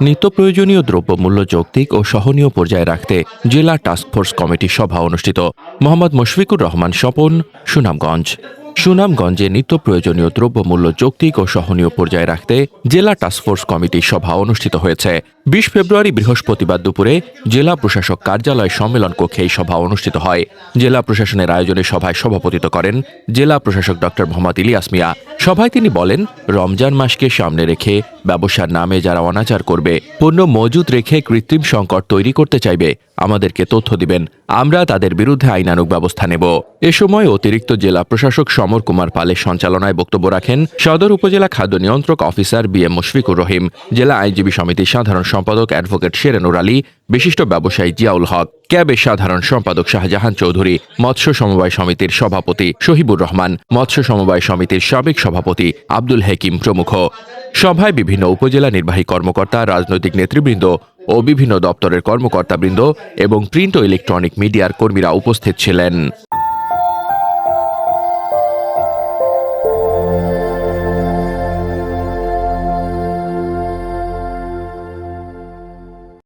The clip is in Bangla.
নিত্য প্রয়োজনীয় দ্রব্যমূল্য যৌক্তিক ও সহনীয় পর্যায়ে রাখতে জেলা টাস্কফোর্স কমিটি সভা অনুষ্ঠিত। মোহাম্মদ মুশফিকুর রহমান স্বপন, সুনামগঞ্জ। সুনামগঞ্জে নিত্য প্রয়োজনীয় দ্রব্যমূল্য যৌক্তিক ও সহনীয় পর্যায়ে রাখতে জেলা টাস্কফোর্স কমিটির সভা অনুষ্ঠিত হয়েছে। বিশ ফেব্রুয়ারি বৃহস্পতিবার দুপুরে জেলা প্রশাসক কার্যালয় সম্মেলন কক্ষে এই সভা অনুষ্ঠিত হয়। জেলা প্রশাসনের আয়োজনে সভায় সভাপতিত্ব করেন জেলা প্রশাসক ডক্টর মোহাম্মদ ইলিয়াস মিয়া। সভায় তিনি বলেন, রমজান মাসকে সামনে রেখে ব্যবসার নামে যারা অনাচার করবে, পণ্য মজুদ রেখে কৃত্রিম সংকট তৈরি করতে চাইবে। আমাদেরকে তথ্য দিবেন। আমরা তাদের বিরুদ্ধে আইনানুগ ব্যবস্থা নেব। এ সময় অতিরিক্ত জেলা প্রশাসক সমর কুমার পালের সঞ্চালনায় বক্তব্য রাখেন সদর উপজেলা খাদ্য নিয়ন্ত্রক officer B M Mushfiqur Rahim, জেলা আইনজীবী সমিতির সাধারণ সম্পাদক অ্যাডভোকেট শেরেনুর আলী বিশিষ্ট ব্যবসায়ী জিয়াউল হক ক্যাবের সাধারণ সম্পাদক শাহজাহান চৌধুরী, মৎস্য সমবায় সমিতির সভাপতি শহীবুর রহমান, মৎস্য সমবায় সমিতির সাবেক সভাপতি আব্দুল হেকিম প্রমুখ। সভায় বিভিন্ন উপজেলা নির্বাহী কর্মকর্তা, রাজনৈতিক নেতৃবৃন্দ ও বিভিন্ন দপ্তরের কর্মকর্তাবৃন্দ এবং প্রিন্ট ও ইলেকট্রনিক মিডিয়ার কর্মীরা উপস্থিত ছিলেন।